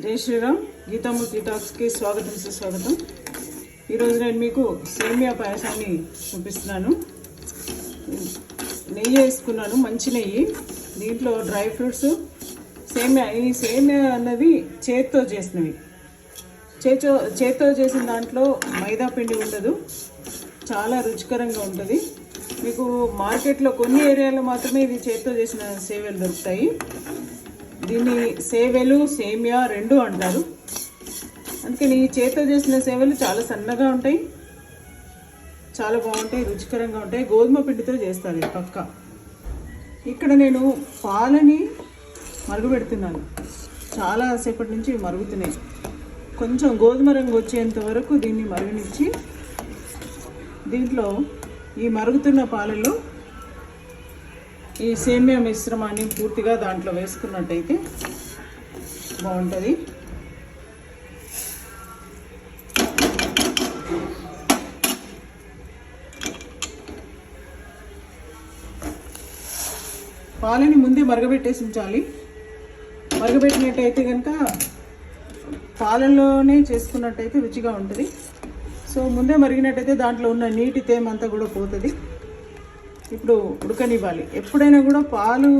జై శ్రీరామ్. గీతామూర్తి టాక్స్కి స్వాగతం సుస్వాగతం ఈరోజు నేను మీకు సేమియా పాయసాన్ని చూపిస్తున్నాను. నెయ్యి వేసుకున్నాను మంచి నెయ్యి. దీంట్లో డ్రై ఫ్రూట్స్ సేమియా. ఈ సేమియా అన్నది చేత్తో చేసినవి. చేతో చేత్తో చేసిన దాంట్లో మైదా పిండి ఉండదు. చాలా రుచికరంగా ఉంటుంది. మీకు మార్కెట్లో కొన్ని ఏరియాలో మాత్రమే ఇది చేత్తో చేసిన సేవలు దొరుకుతాయి. దీన్ని సేవలు సేమియా రెండు అంటారు. అందుకని చేతితో చేసిన సేవలు చాలా సన్నగా ఉంటాయి. చాలా బాగుంటాయి రుచికరంగా ఉంటాయి. గోధుమ పిండితో చేస్తారు ఇది పక్క. ఇక్కడ నేను పాలని మరుగుపెడుతున్నాను. చాలా సేపటి నుంచి మరుగుతున్నాయి. కొంచెం గోధుమ రంగు వచ్చేంత వరకు దీన్ని మరుగునిచ్చి దీంట్లో ఈ మరుగుతున్న పాలలో ఈ సేమియా మిశ్రమాన్ని పూర్తిగా దాంట్లో వేసుకున్నట్టయితే బాగుంటుంది. పాలని ముందే మరగబెట్టేసి ఉంచాలి మరగబెట్టినట్టయితే కనుక పాలల్లోనే చేసుకున్నట్టయితే రుచిగా ఉంటుంది. సో ముందే మరిగినట్టయితే దాంట్లో ఉన్న నీటి తేమ అంతా కూడా పోతుంది. ఇప్పుడు ఉడకనివ్వాలి. ఎప్పుడైనా కూడా పాలు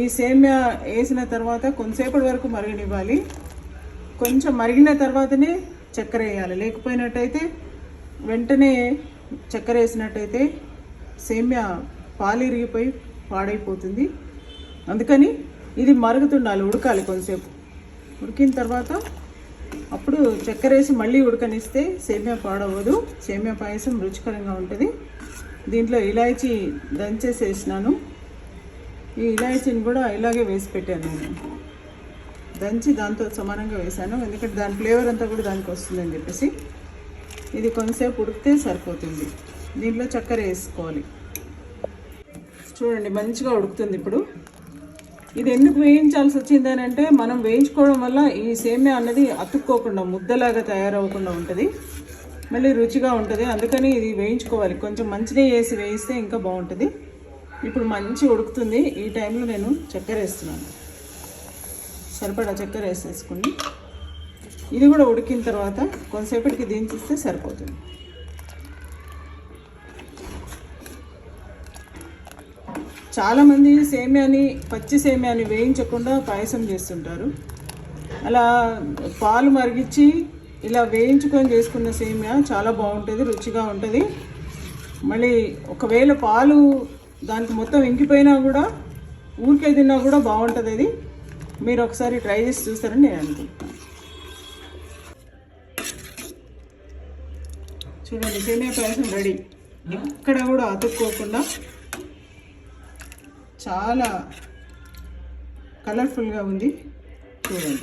ఈ సేమ్యా వేసిన తర్వాత కొంతసేపటి వరకు మరగనివ్వాలి. కొంచెం మరిగిన తర్వాతనే చక్కెర వేయాలి. లేకపోయినట్టయితే వెంటనే చక్కెర వేసినట్టయితే సేమ్యా పాలు ఇరిగిపోయి పాడైపోతుంది. అందుకని ఇది మరుగుతుండాలి ఉడకాలి కొంతసేపు. ఉడికిన తర్వాత అప్పుడు చక్కెర వేసి మళ్ళీ ఉడకనిస్తే సేమ్యా పాడవదు. సేమ్యా పాయసం రుచికరంగా ఉంటుంది. దీంట్లో ఇలాయచీ దంచేసి వేసినాను ఈ ఇలాయచీని కూడా ఇలాగే వేసి పెట్టాను నేను. దంచి దాంతో సమానంగా వేసాను ఎందుకంటే దాని ఫ్లేవర్ అంతా కూడా దానికి వస్తుందని చెప్పేసి. ఇది కొంతసేపు ఉడికితే సరిపోతుంది. దీంట్లో చక్కెర వేసుకోవాలి. చూడండి మంచిగా ఉడుకుతుంది ఇప్పుడు. ఇది ఎందుకు వేయించాల్సి వచ్చింది అని అంటే మనం వేయించుకోవడం వల్ల ఈ సేమ్యా అన్నది అతుక్కోకుండా ముద్దలాగా తయారవ్వకుండా ఉంటుంది. మళ్ళీ రుచిగా ఉంటుంది. అందుకని ఇది వేయించుకోవాలి. కొంచెం మంచినీళ్ళు వేసి వేయిస్తే ఇంకా బాగుంటుంది. ఇప్పుడు మంచి ఉడుకుతుంది. ఈ టైంలో నేను చక్కెర వేస్తున్నాను. సరిపడా చక్కెర వేసేసుకుని ఇది కూడా ఉడికిన తర్వాత కొంతసేపటికి దించిస్తే సరిపోతుంది. చాలామంది సేమ్యాని పచ్చి సేమ్యాని వేయించకుండా పాయసం చేస్తుంటారు. అలా పాలు మరిగించి ఇలా వేయించుకొని చేసుకున్న సేమ్యా చాలా బాగుంటుంది రుచిగా ఉంటుంది. మళ్ళీ ఒకవేళ పాలు దానికి మొత్తం ఇంకిపోయినా కూడా ఊరికే తిన్నా కూడా బాగుంటుంది అది. మీరు ఒకసారి ట్రై చేసి చూస్తారని నేను అనుకుంటున్నాను. చూడండి సేమియా పాయసం రెడీ. ఎక్కడ కూడా అతుక్కోకుండా చాలా కలర్ఫుల్గా ఉంది. చూడండి.